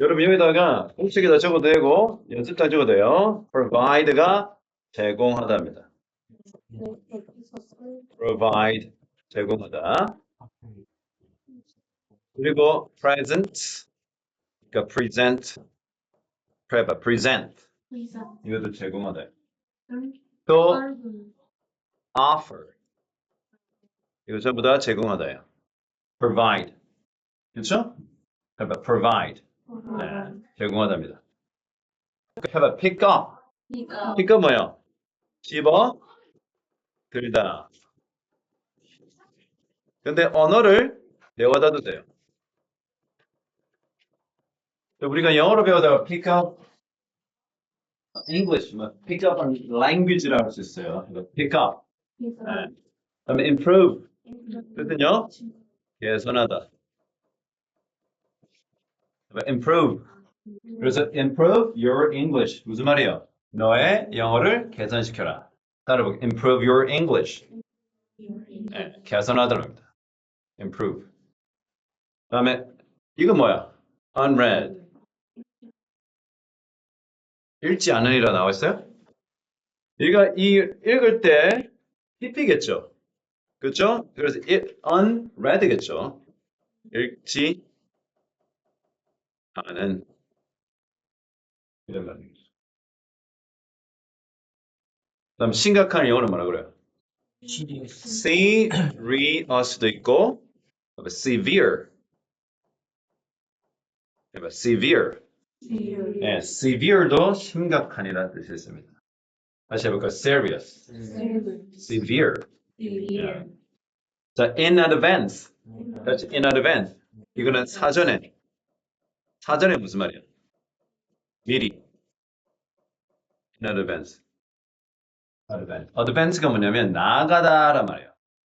여러분 여기다가 공책에다 적어도 되고 연습장 적어도 돼요. provide가 제공하다입니다. provide 제공하다. 그리고 present 그러니까 present pre- present 이것도 제공하다. 또 offer 이거 전부 다 제공하다요. provide 그렇죠? provide 네, 제공하답니다. 해봐 pick up pick up 뭐요? 씹어 들다. 근데 언어를 외워다도 돼요. 우리가 영어로 배우다가 pick up English, 뭐 pick up on language라고 할 수 있어요. pick up. 네. 그다음에 improve. 뜻은요? 개선하다. Improve. 그래서 improve your English. 무슨 말이에요? 너의 영어를 개선시켜라. 따라보기. improve your English. 네, 개선하다는 겁니다. improve. 그 다음에 이거 뭐야? unread. 읽지 않으리라 나와 있어요? 얘가 이 읽을 때 삐삐겠죠. 그렇죠? 그래서 it unread겠죠. 읽지 않은 이런 말이죠. 그다음 심각한 영어는 뭐라 그래요? serious도 있고 severe. severe. 네, severe도 심각한이라는 뜻이 있습니다. 다시 해볼까요? serious, severe. 예. 자, in advance. 그렇지, in advance. 이거는 사전에. 사전에 무슨 말이야? 미리. in advance. advance. advance가 뭐냐면 나가다란 말이에요.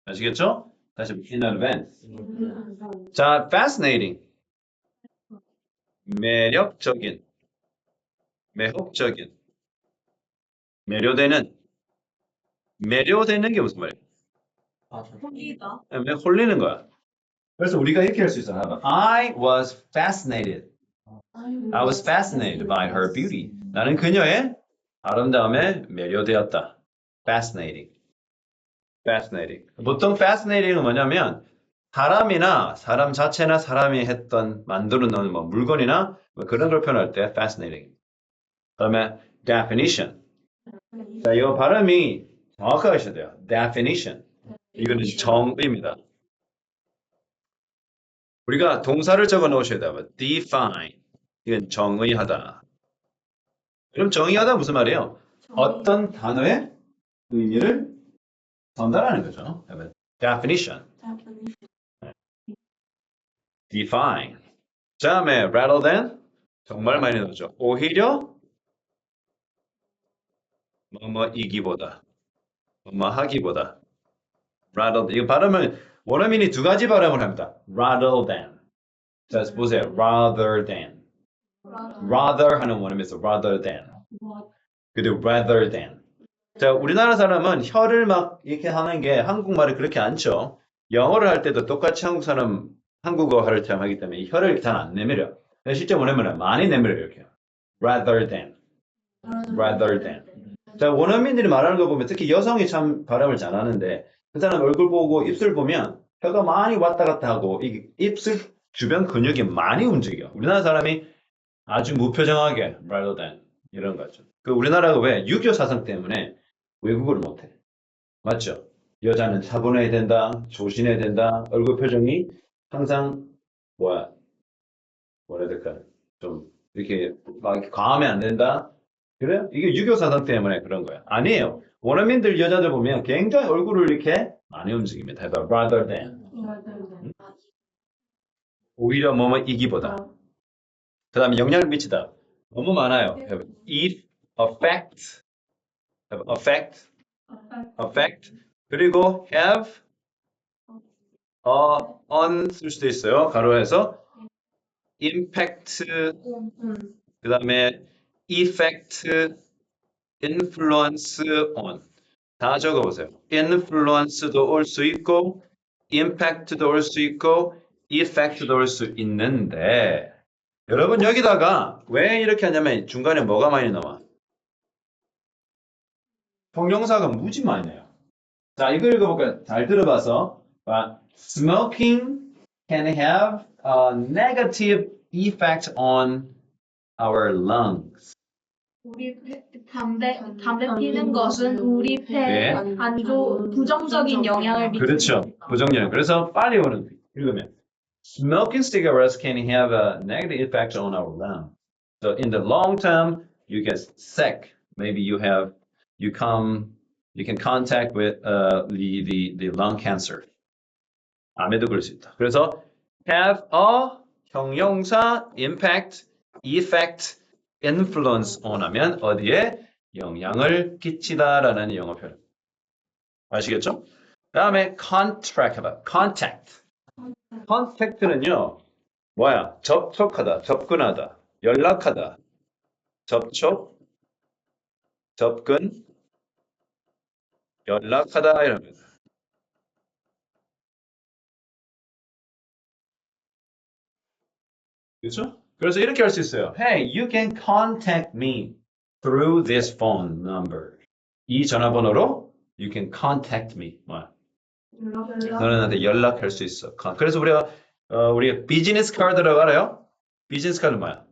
아시겠죠? 다시 in advance. 자, fascinating. 매력적인, 매혹적인, 매료되는, 매료되는 게 무슨 말이에요? 매 홀리는 거야. 그래서 우리가 이렇게 할 수 있어. 요 I was fascinated. I was fascinated by her beauty. 나는 그녀의 아름다움에 매료되었다. Fascinating. Fascinating. 보통 fascinating은 뭐냐면 사람이나 사람 자체나 사람이 했던 만들어 놓은 뭐 물건이나 뭐 그런 걸 표현할 때 fascinating. 그다음에 definition. 자, 이거 발음이 정확하게 하셔야 돼요. definition. 이거는 정의입니다. 우리가 동사를 적어 놓으셔야 돼요. define. 이건 정의하다. 그럼 정의하다 무슨 말이에요? 어떤 단어의 의미를 전달하는 거죠. definition. define. 다음에 rather than 정말 많이 나오죠. 오히려 뭐뭐 이기보다 뭐뭐 하기보다 rather. 이거 발음은 원어민이 두 가지 발음을 합니다. rather than. 자 보세요. rather than. rather 하는 원어민이 있어. rather than. 그리고 rather than. 자, 우리나라 사람은 혀를 막 이렇게 하는 게 한국말을 그렇게 안 쳐. 영어를 할 때도 똑같이 한국 사람 한국어를 사용하기 때문에 이 혀를 잘 안 내밀어. 실제 원어민은 많이 내밀어요, 이렇게. rather than. rather than. 자, 원어민들이 말하는 거 보면 특히 여성이 참 발음을 잘하는데 그 사람 얼굴 보고 입술 보면 혀가 많이 왔다 갔다 하고 이 입술 주변 근육이 많이 움직여. 우리나라 사람이 아주 무표정하게 rather than 이런 거죠. 그 우리나라가 왜 유교 사상 때문에 외국어를 못해. 맞죠? 여자는 차분해야 된다, 조신해야 된다, 얼굴 표정이 항상 뭐야, 뭐라 해야 될까, 좀 이렇게 막 과하면 안 된다. 그래요? 이게 유교 사상 때문에 그런 거야. 아니에요. 원어민들 여자들 보면 굉장히 얼굴을 이렇게 많이 움직입니다. 해봐, rather than. 오히려 뭐뭐 이기보다. 그 다음에 영향을 미치다. 너무 많아요. 해봐, if, affect, 해봐, affect, affect, 그리고 have, 어, on 쓸 수도 있어요. 가로해서 impact, 그 다음에 effect, influence on. 다 적어보세요. influence도 올 수 있고, impact도 올 수 있고, effect도 올 수 있는데, 여러분 여기다가 왜 이렇게 하냐면 중간에 뭐가 많이 나와? 형용사가 무지 많이 나요. 자, 이거 읽어볼까요? 잘 들어봐서. 아, Smoking can have a negative effect on our lungs. 우리 폐- 담배 담배 피는 것은 우리 폐에 네. 안 좋은 부정적인 영향을 미치는 그렇죠. 부정령. 그래서 빨리 오는 읽으면 smoking cigarettes can have a negative effect on our lungs. So in the long term, you get sick. Maybe you have you come you can contact with uh, the, the the lung cancer. 암에도 그럴 수 있다. 그래서 have a 형용사 impact, effect, influence on 하면 어디에 영향을 끼치다라는 영어 표현. 아시겠죠? 다음에 contract 해봐. contact. contact는요, 뭐야? 접촉하다, 접근하다, 연락하다, 접촉, 접근, 연락하다 거다. 그렇죠? 그래서 이렇게 할 수 있어요. Hey, you can contact me through this phone number. 이 전화번호로 you can contact me. 뭐야? 너는 나한테 연락할 수 있어. 가- 그래서 우리가 어, 우리 비즈니스 카드라고 알아요? 비즈니스 카드 뭐야?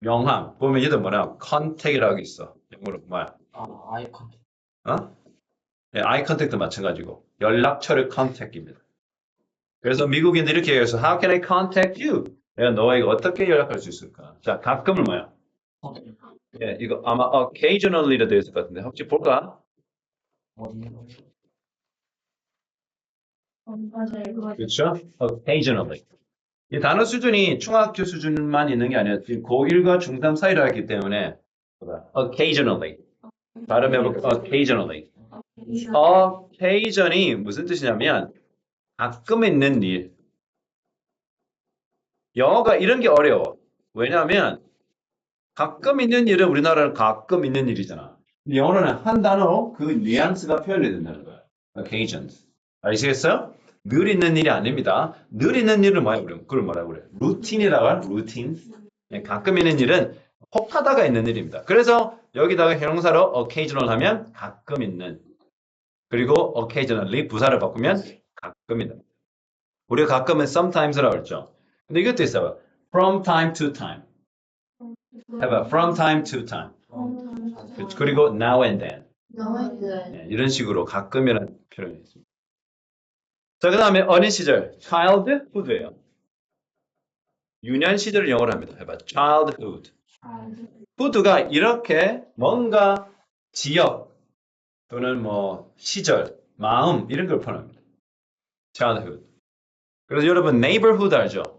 명함. 보면 얘도 뭐냐? 컨택이라고 있어. 영어로 뭐야? 아, 아이 컨택. 어? 네, 아이 컨택도 마찬가지고 연락처를 컨택입니다. 그래서 미국인들 이렇게 얘기해서 How can I contact you? 내가 너에게 어떻게 연락할 수 있을까? 자, 가끔은 뭐야? 컨택. 예, 이거 아마 occasionally로 되어 있을 것 같은데 혹시 볼까? 그렇죠? occasionally. 이 단어 수준이 중학교 수준만 있는 게 아니라 지금 고1과 중3 사이로 했기 때문에 occasionally. 발음해볼게요. occasionally. occasion이 무슨 뜻이냐면 가끔 있는 일. 영어가 이런 게 어려워. 왜냐하면 가끔 있는 일은 우리나라는 가끔 있는 일이잖아. 근데 영어로는 한 단어로 그 뉘앙스가 표현이 된다는 거야. occasions. 아시겠어요? 늘 있는 일이 아닙니다. 늘 있는 일은 뭐야? 우리 그걸 뭐라고 그래? 루틴이라고 루틴. 네, 가끔 있는 일은 혹하다가 있는 일입니다. 그래서 여기다가 형용사로 occasional 하면 가끔 있는. 그리고 occasionally 부사를 바꾸면 가끔이다. 우리가 가끔은 sometimes라고 했죠. 근데 이것도 있어요. from time to time. 해봐. from time to time. 그리고 now and then. 네, 이런 식으로 가끔이라는 표현이 있습니다. 자, 그 다음에 어린 시절, childhood예요. 유년 시절을 영어로 합니다. 해봐. childhood. hood가 이렇게 뭔가 지역 또는 뭐 시절, 마음 이런 걸 표현합니다. childhood. 그래서 여러분 neighborhood 알죠?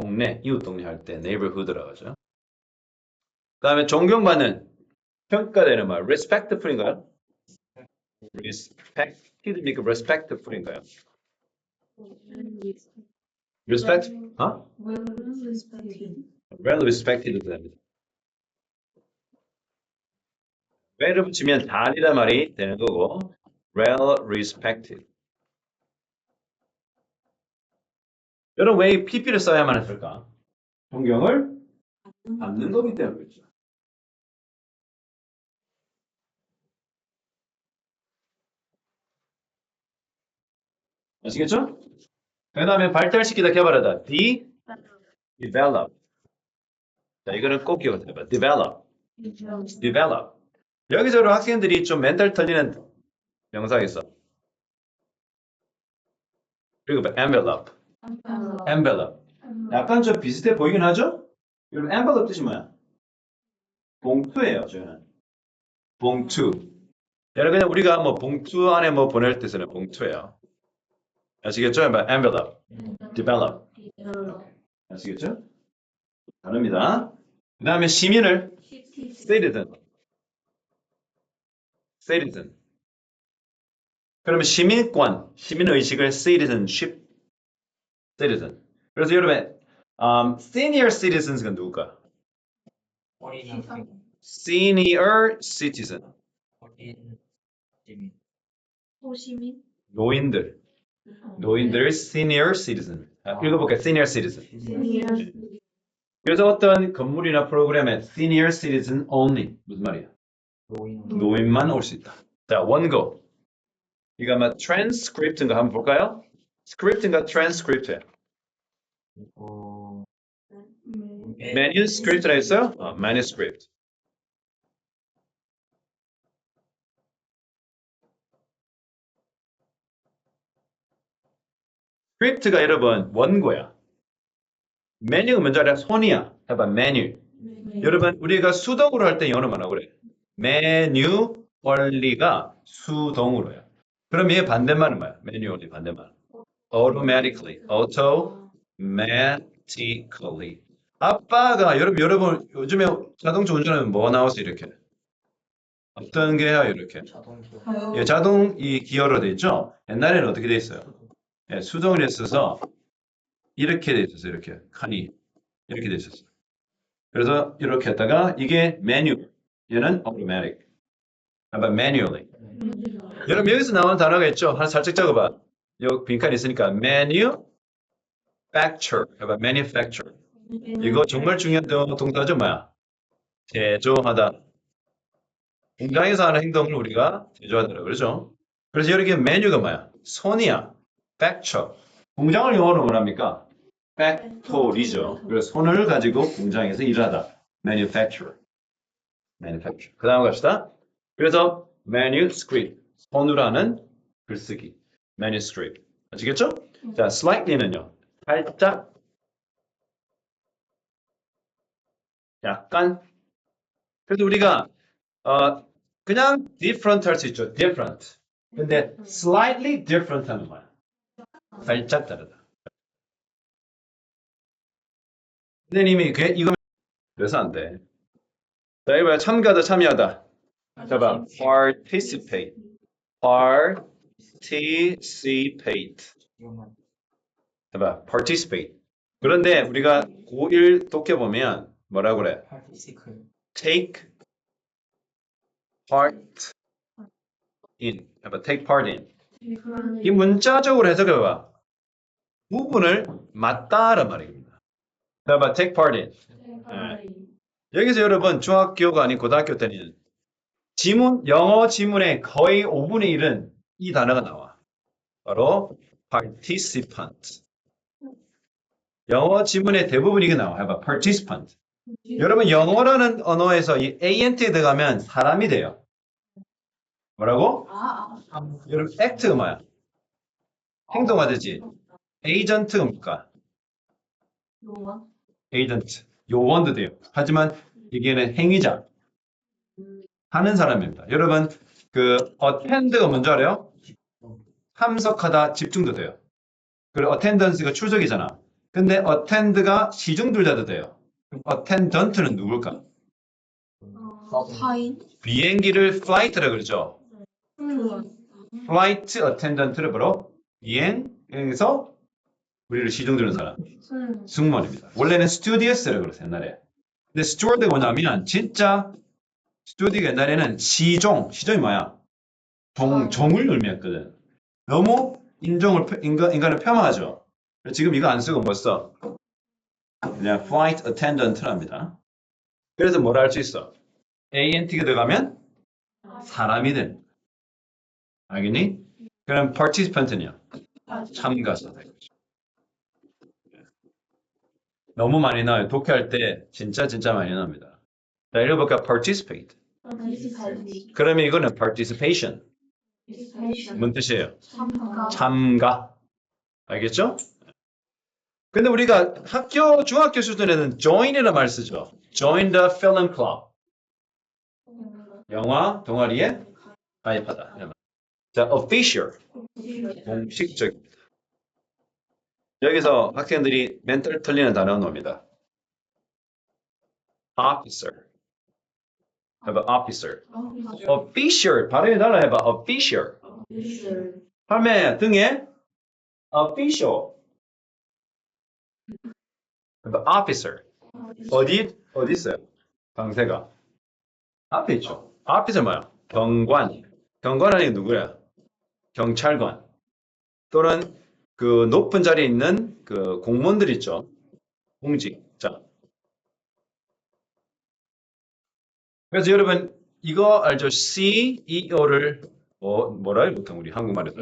동네, 이웃 동네 할 때 neighborhood라고 하죠. 그 다음에 존경받는, 평가되는 말, respectful인가요? respected입니까? respectful인가요? respect, 어? well respected도 됩니다. well을 붙이면 잘이란 말이 되는 거고 well respected. 여러분 왜 PP를 써야만 했을까? 존경을 받는 거기 때문에 그렇죠. 아시겠죠? 그 다음에 발달시키다 개발하다. D, develop. 자, 이거는 꼭 기억해봐. develop, develop. 여기저기 학생들이 좀 멘탈 털리는 명사가 있어. 그리고 뭐 envelope, envelope. 약간 좀 비슷해 보이긴 하죠? 여러분 envelope 뜻이 뭐야? 봉투예요, 저는. 봉투. 여러분 그냥 우리가 뭐 봉투 안에 뭐 보낼 때 쓰는 봉투예요. 아시겠죠? 뭐 envelope, develop. 아시겠죠? 다릅니다. 그 다음에 시민을 citizen. citizen. 그러면 시민권, 시민의식을 citizenship, citizen. 그래서 여러분, um, senior citizens가 누굴까? 학생. senior citizen. 어린 시민. 호시민 노인들. 노인들 senior citizen. 자, 읽어볼게요. senior citizen. Senior. 그래서 어떤 건물이나 프로그램에 senior citizen only 무슨 말이야? 노인 노인만 올 수 있다. 자, 원고. 이거 아마 transcript인가 한번 볼까요? Script인가 transcript야? 어 manuscript라 했어요? 어, manuscript. script가 여러분 원고야. 메뉴가 먼저 알아 손이야. 해봐 메뉴. 여러분 우리가 수동으로 할 때 영어로 뭐라고 그래? 메뉴 원리가 수동으로야. 그럼 얘 반대말은 뭐야? 메뉴 원리 반대말. Automatically, automatically. 아빠가 여러분 여러분 요즘에 자동차 운전하면 뭐 나와서 이렇게 어떤 게 해요 이렇게 예, 자동 이 기어로 돼 있죠. 옛날에는 어떻게 돼 있어요? 예, 수동으로 했어서 이렇게 돼 있었어요. 이렇게 칸이 이렇게 돼 있었어요. 그래서 이렇게 했다가 이게 메뉴 얘는 automatic. about manually. 여러분 여기서 나오는 단어가 있죠. 하나 살짝 적어봐. 여기 빈칸 있으니까 manufacture, about manufacture. 이거 정말 중요한 동- 동사죠, 뭐야? 제조하다. 공장에서 하는 행동을 우리가 제조하더라, 그러죠? 그래서 여기 메뉴가 뭐야? 손이야. facture. 공장을 영어로 뭐랍니까? factory죠. 그래서 손을 가지고 공장에서 일하다. manufacture. manufacture. 그 다음 갑시다. 그래서 manuscript. 손으로 하는 글쓰기. Manuscript. 아시겠죠? 자, slightly는요. 살짝 약간 그래도 우리가 어 그냥 different 할 수 있죠. different. 근데 slightly different 하는 거야. 살짝 다르다. 선생님이 그 이거 그래서 안 돼. 자, 이거 참가다 참여하다. 봐봐. participate. Participate. 해봐. participate. 그런데 우리가 고1 독해 보면 뭐라고 그래? take part in. 해봐. take part in. 이 문자적으로 해석해봐. 부분을 맞다란 말입니다. 해봐. take part in. 여기서 여러분 중학교가 아닌 고등학교 때는 지문, 영어 지문의 거의 5분의 1은 이 단어가 나와. 바로 participant. 영어 지문의 대부분 이게 나와. 해봐. participant. 여러분 영어라는 언어에서 이 ant에 들어가면 사람이 돼요. 뭐라고? 아, 여러분 act가 뭐야? 행동하듯이. agent가 뭡니까? 요원. agent. 요원도 돼요. 하지만 이게는 행위자. 하는 사람입니다. 여러분 그 attend가 뭔지 알아요? 참석하다 집중도 돼요. 그리고 attendance가 출석이잖아. 근데 attend가 시중들자도 돼요. 그럼 attendant는 누굴까? 사인. 비행기를 flight라 그러죠. 요원. flight attendant를 바로 비행에서 우리를 시중 드는 사람. 음. 승무원입니다. 원래는 stewardess라고 그랬어요, 옛날에. 근데 steward가 뭐냐면 진짜 steward가 옛날에는 시종, 시종이 뭐야? 종, 종을 의미했거든. 너무 인종을 표- 인간, 인간을 폄하하죠. 지금 이거 안 쓰고 뭐 써? 그냥 flight attendant랍니다. 그래서 뭐라 할수 있어? ANT가 들어가면 사람이 된. 알겠니? 그럼 participant는요? 참가자 되는 거죠. 너무 많이 나와요. 독해할 때 진짜 진짜 많이 나옵니다. 자, 읽어볼까? participate. 그러면 이거는 participation. 뭔 뜻이에요? 참가. 참가. 알겠죠? 근데 우리가 학교, 중학교 수준에는 join이라는 말 쓰죠. join the film club. 영화 동아리에 가입하다. 자, official. 공식적입니다. 여기서 학생들이 멘탈 털리는 단어가 나옵니다. officer. 해봐, officer. official. 발음이 달라 해봐, official. 팔매 등에 official. 해봐, officer. 어디, 어디 있어요? 강세가. 앞에 있죠. officer 뭐야? 경관. 경관하는 게 누구야? 경찰관. 또는 그 높은 자리에 있는 그 공무원들 있죠. 공직자. 그래서 여러분 이거 알죠? CEO를 뭐 뭐라 해 보통 우리 한국말에서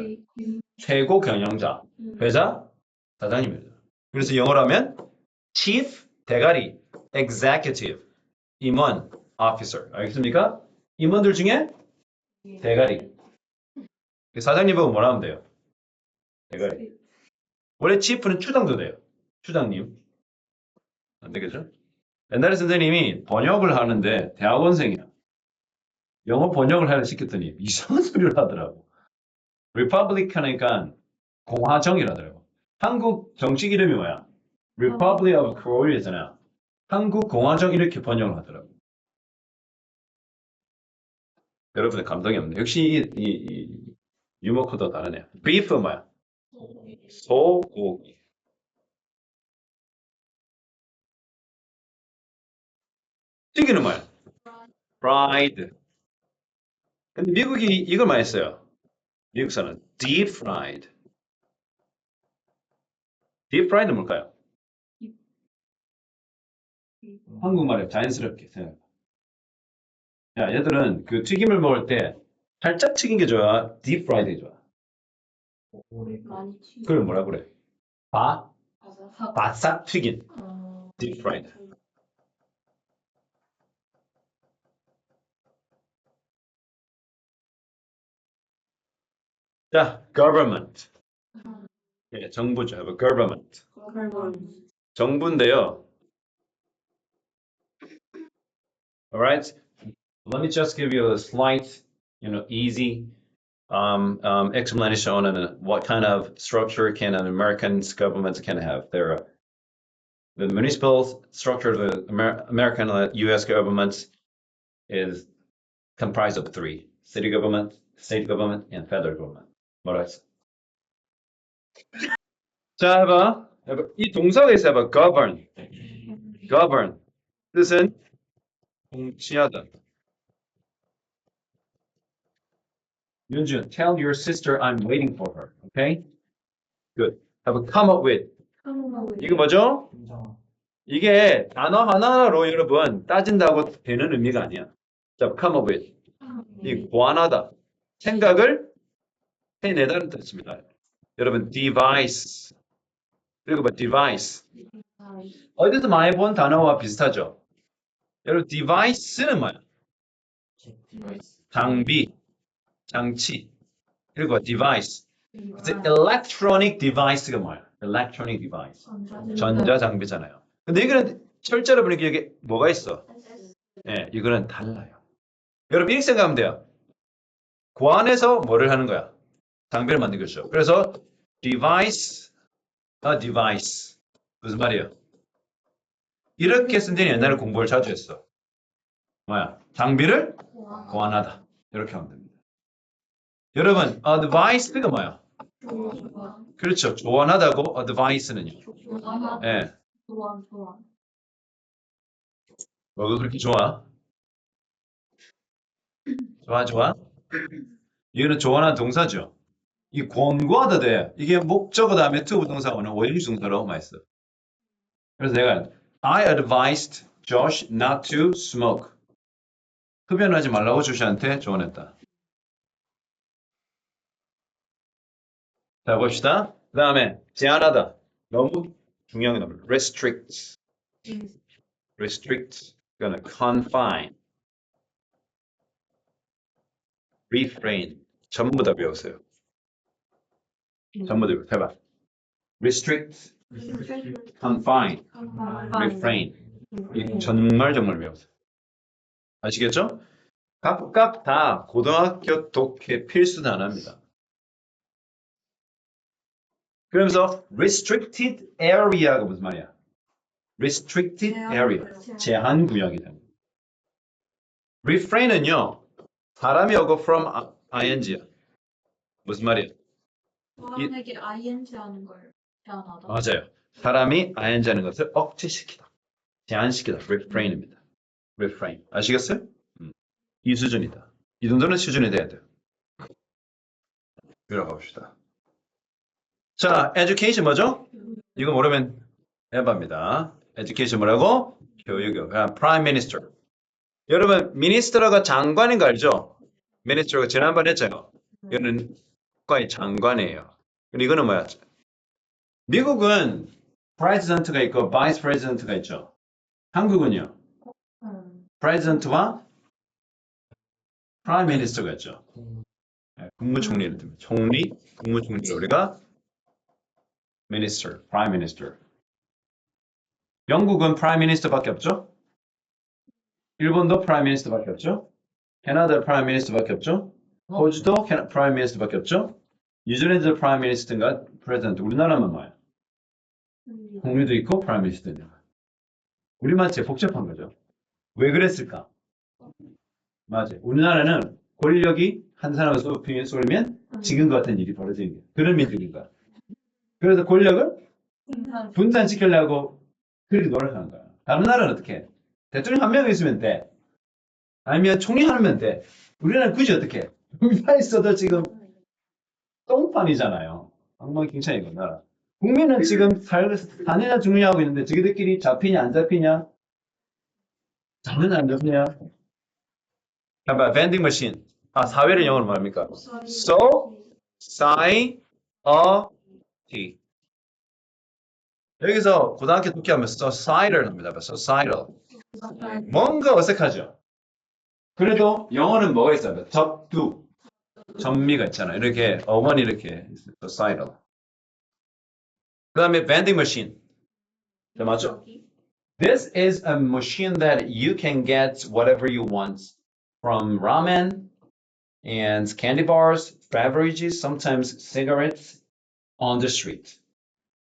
최고 경영자, 회사 사장님입니다. 그래서 영어로 하면 Chief 대가리, Executive 임원, Officer 알겠습니까? 임원들 중에 대가리. 사장님 보고 뭐라 하면 돼요? 대가리. 원래 Chief는 추장도 돼요. 추장님. 안 되겠죠? 옛날에 선생님이 번역을 하는데 대학원생이야. 영어 번역을 하려 시켰더니 이상한 소리를 하더라고. Republic 하니까 공화정이라더라고. 한국 정식 이름이 뭐야? Republic of Korea잖아. 한국 공화정 이렇게 번역을 하더라고. 여러분의 감동이 없네. 역시 이, 이, 이 유머 코드 다르네. Beef 뭐야? 소고기. 튀기는 뭐야? Fried. 근데 미국이 이걸 많이 써요. 미국 사는 deep fried. deep fried는 뭘까요? 한국말에 자연스럽게 생각. 야, 얘들은 그 튀김을 먹을 때 살짝 튀긴 게 좋아? deep fried이 좋아? 그걸 뭐라 그래? 바, 바삭. 튀긴 어. deep fried. 자, government. 예, 정부죠. have a government. 정부인데요. Alright, let me just give you a slight, you know, easy um, um, explanation on uh, what kind of structure can an American government can have. There are the municipal structure of the Amer- American uh, U.S. government is comprised of three: city government, state government, and federal government. 뭐라 했어? 자, 해봐. 해봐. 이 동사가 있어 해봐. govern. govern. 뜻은 통치하다. 윤준, tell your sister I'm waiting for her. Okay? Good. Have a come up with. 이거 뭐죠? 이게 단어 하나하나로 여러분 따진다고 되는 의미가 아니야. 자, come up with. 이 고안하다. 생각을 해내다는 뜻입니다. 여러분, device. 읽어봐, device. 어디서 많이 본 단어와 비슷하죠? 여러분, device는 뭐야? 장비, 장치. 읽어봐, device. 그래서 electronic device가 뭐야? electronic device. 전자장비잖아요. 근데 이거는 철자로 보니까 여기 뭐가 있어? 예, 이거는 달라요. 여러분 이렇게 생각하면 돼요. 고 안에서 뭐를 하는 거야? 장비를 만든 거죠. 그래서 device, a device 무슨 말이에요? 이렇게 쓴 데는 옛날에 공부를 자주 했어. 뭐야? 장비를 고안하다. 이렇게 하면 됩니다. 여러분, advice가 뭐야? 그렇죠. 조언하다고 advice는요. 예, 조언, 조언. 뭐가 그렇게 좋아? 좋아, 좋아? 이거는 조언한 동사죠. 이 권고하다 돼. 이게 목적어 다음에 to 부동사 오는 오형식 동사라고 많이 써. 그래서 내가 I advised Josh not to smoke. 흡연하지 말라고 조시한테 조언했다. 자 봅시다. 그 다음에 제한하다. 너무 중요한 게 나옵니다. restrict. restrict. 그거는 confine. refrain. 전부 다 배우세요. 전부 다 배우세요. 해봐. restrict, confine, refrain. 이 정말 정말 배우세요. 아시겠죠? 각각 다 고등학교 독해 필수 단어입니다. 그러면서 restricted area가 무슨 말이야? restricted area. 제한 구역이 됩니다. refrain은요, 사람이 오고 from ing야. 무슨 말이야? 사람에게 ing 하는 걸 제안하다. 맞아요. 사람이 ing 하는 것을 억제시키다. 제한시키다. refrain입니다. refrain. 아시겠어요? 음. 이 수준이다. 이 정도는 수준이 돼야 돼요. 들어가 봅시다. 자, education 뭐죠? 이거 모르면 해봐입니다. education 뭐라고? 교육이요. 그냥 prime minister. 여러분, minister가 장관인 거 알죠? minister가 지난번에 했잖아요. 이거는 국가의 장관이에요. 근데 이거는 뭐야? 미국은 president가 있고 vice president가 있죠. 한국은요? president와 prime minister가 있죠. 네, 국무총리를 듭니다. 총리, 국무총리 우리가 minister, prime minister. 영국은 prime minister밖에 없죠? 일본도 prime minister밖에 없죠? 캐나다 prime minister밖에 없죠? 호주도 prime minister밖에 없죠? 뉴질랜드 prime minister인가 president. 우리나라만 뭐예요? 공유도 있고 prime minister도 있고. 우리만 제일 복잡한 거죠. 왜 그랬을까? 맞아요. 우리나라는 권력이 한 사람을 쏘면, 쏘면 지금 같은 일이 벌어지는 거예요. 그런 민족인 거야. 그래서 권력을 분산시키려고 그렇게 노력하는 거야. 다른 나라는 어떻게 해? 대통령 한 명 있으면 돼. 아니면 총리 하면 돼. 우리나라는 굳이 어떻게 해? 우리가 있어도 지금 똥판이잖아요. 엉망진창이고 나라. 국민은 지금 살면서 사느냐 죽느냐 하고 있는데 저기들끼리 잡히냐 안 잡히냐? 잡느냐 안 잡느냐? 봐봐, vending machine. 아, 사회를 영어로 뭐합니까? So, society. 여기서 고등학교 독해하면 societal 합니다. societal. 뭔가 어색하죠? 그래도 영어는 뭐가 있어요? 접두. 전미가 있잖아. 이렇게 어머니 이렇게 societal. 그 다음에 vending machine. 자, 맞죠? This is a machine that you can get whatever you want from ramen and candy bars, beverages, sometimes cigarettes on the street.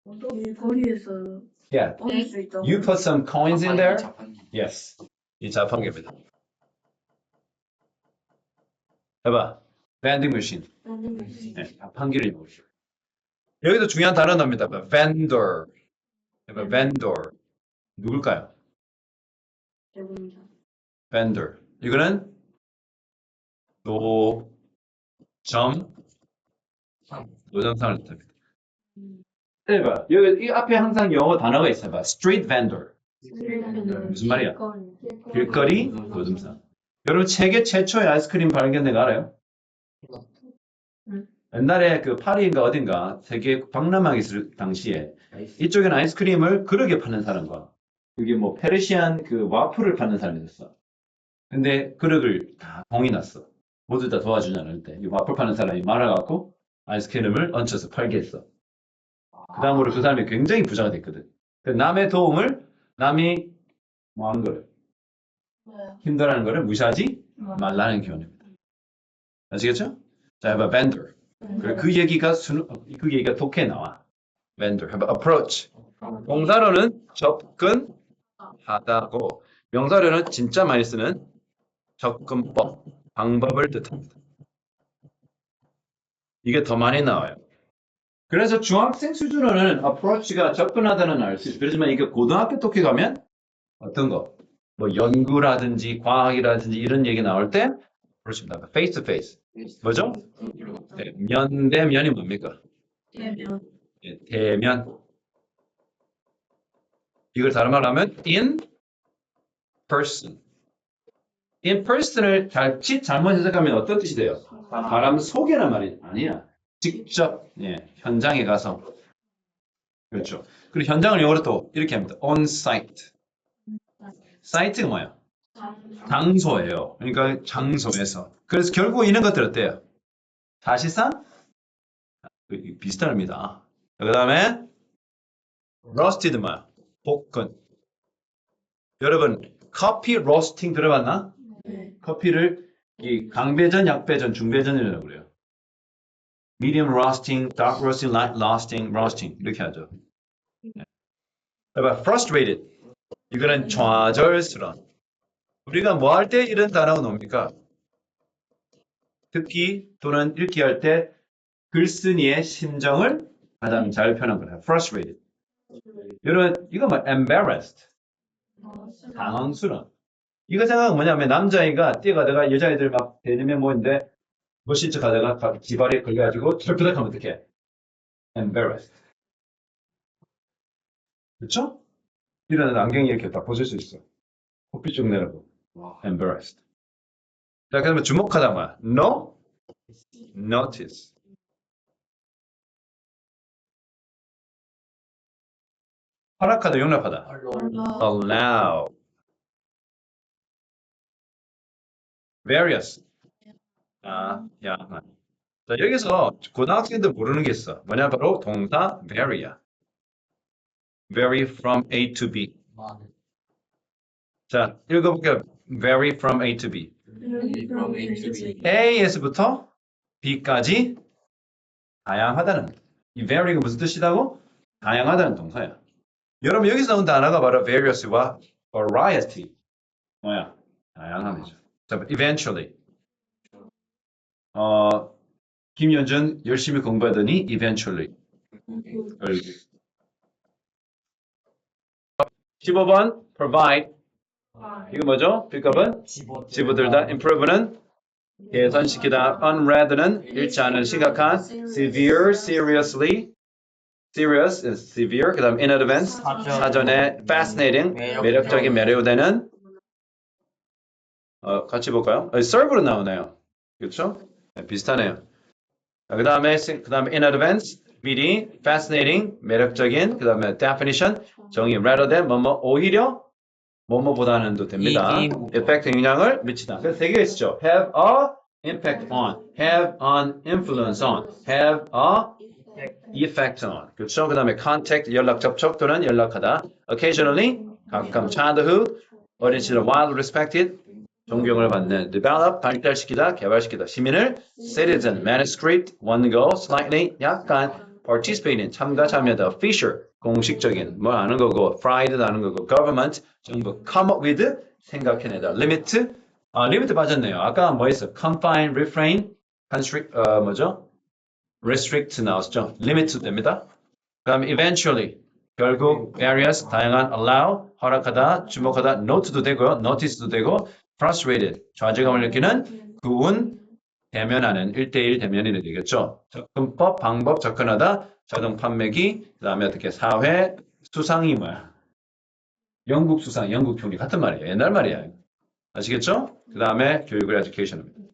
거리에서 Yeah. 얻을 수 있죠. You put some coins in there. 자판기. Yes. 이 자판기입니다. 해봐. vending machine. 네, 자판기를 보시오. 여기도 중요한 단어 나옵니다. vendor. 해봐. vendor. 누굴까요? vendor. 이거는 노, 점, 노점상을 뜻합니다. 해봐. 여기 이 앞에 항상 영어 단어가 있어요. 봐. street vendor. 무슨 말이야? 길거리 노점상. 여러분 세계 최초의 아이스크림 발견된 거 알아요? 옛날에 그 파리인가 어딘가 세계 박람회 있을 당시에 이쪽에는 아이스크림을 그렇게 파는 사람과 그게 뭐 페르시안 그 와플을 파는 사람이 있었어. 근데 그릇을 다 공이 났어. 모두 다 도와주냐는 때. 이 와플 파는 사람이 말아갖고 아이스크림을 얹혀서 팔게 했어. 그 다음으로 그 사람이 굉장히 부자가 됐거든. 그 남의 도움을 남이 뭐 하는 거를 힘들어하는 거를 무시하지 말라는 교훈입니다. 아시겠죠? 자, 해봐, vendor. 그래, 그 얘기가 수, 그 얘기가 독해 나와. vendor. 해봐, approach. 동사로는 접근하다고, 명사로는 진짜 많이 쓰는 접근법, 방법을 뜻합니다. 이게 더 많이 나와요. 그래서 중학생 수준으로는 approach가 접근하다는 알 수 있어요. 그렇지만 이게 고등학교 독해 가면 어떤 거? 뭐 연구라든지 과학이라든지 이런 얘기 나올 때 그렇습니다. face to face. 뭐죠? 네, 면 대 면이 뭡니까? 대면 예, 대면. 이걸 다른 말로 하면 in person. in person을 자칫 잘못 해석하면 어떤 뜻이 돼요? 사람 속에란 말이 아니야. 직접 예, 현장에 가서 그렇죠. 그리고 현장을 영어로 또 이렇게 합니다. on site. 사이트가 뭐예요? 장소예요. 그러니까 장소에서. 그래서 결국 이런 것들 어때요? 사실상 그- 비슷합니다. 그 다음에 roasted 뭐야? 볶은. 여러분 커피 로스팅 들어봤나? 네. 커피를 이 강배전, 약배전, 중배전이라고 그래요. medium roasting, dark roasting, light roasting, roasting 이렇게 하죠. 네. 봐봐, frustrated. 이거는 좌절스러운. 우리가 뭐 할 때 이런 단어가 나옵니까? 듣기 또는 읽기 할 때 글쓴이의 심정을 가장 잘 표현한 거예요. frustrated. 여러분, 이거 뭐 embarrassed. 당황스러운. 이거 생각은 뭐냐면 남자아이가 뛰어가다가 여자애들 막 대리면 뭐인데 멋진 척 하다가 가- 기발에 걸려가지고 철푸덕하면 어떡해? embarrassed. 그쵸? 이런 안경이 이렇게 딱 보실 수 있어. 코피 쭉 내라고. 와. embarrassed. 자, 그러면 주목하다 뭐야? no, notice. 허락하다, 용납하다. allow. various. 아, 야. 자, 여기서 고등학생들 모르는 게 있어. 뭐냐, 바로 동사 vary야. Vary from A to B. 자, 읽어볼게요. vary from A to B. A. A에서부터 B까지 다양하다는. 이 vary가 무슨 뜻이라고? 다양하다는 동사야. 여러분 여기서 나온 단어가 바로 various와 variety. 뭐야? 다양함이죠. 자, eventually. 어, 김연준 열심히 공부하더니 eventually. 결국. 15번 provide. 이거 뭐죠? 픽업은 집어. 지부들다 improve는 개선시키다 unread는 읽지 않은 심각한 severe seriously serious is severe 그 다음 in advance 사전에 fascinating 매력적인 매료되는 어, 같이 볼까요? 어, serve로 나오네요 그렇죠? 네, 비슷하네요 그 다음에 그 다음에 in advance 미리 fascinating 매력적인 그 다음에 definition 정의 rather than 뭐뭐 오히려 뭐뭐보다는도 됩니다. effect 영향을 미치다. 그래서 세 개가 있죠. have a impact on, have an influence on, have a effect on. 그렇죠? 그 다음에 contact 연락 접촉 또는 연락하다. occasionally 가끔 childhood 어린 시절 while respected 존경을 받는 develop 발달시키다 개발시키다 시민을 citizen manuscript 원고 slightly 약간 participate in 참가 참여다 official 공식적인 뭐 아는 거고 fried 아는 거고 government 정부 come up with 생각해내다 limit 아 limit 빠졌네요 아까 뭐 했어 confine refrain constrict 어 뭐죠 restrict 나왔죠 limit 됩니다 그다음 eventually 결국 various 다양한 allow 허락하다 주목하다 note도 되고요 notice도 되고 frustrated 좌절감을 느끼는 구운 대면하는 1대1 대면이 되겠죠. 접근법, 방법, 접근하다, 자동 판매기, 그 다음에 어떻게 사회, 수상이 뭐야? 영국 수상, 영국 총리 같은 말이에요. 옛날 말이야. 아시겠죠? 그 다음에 교육을 education입니다.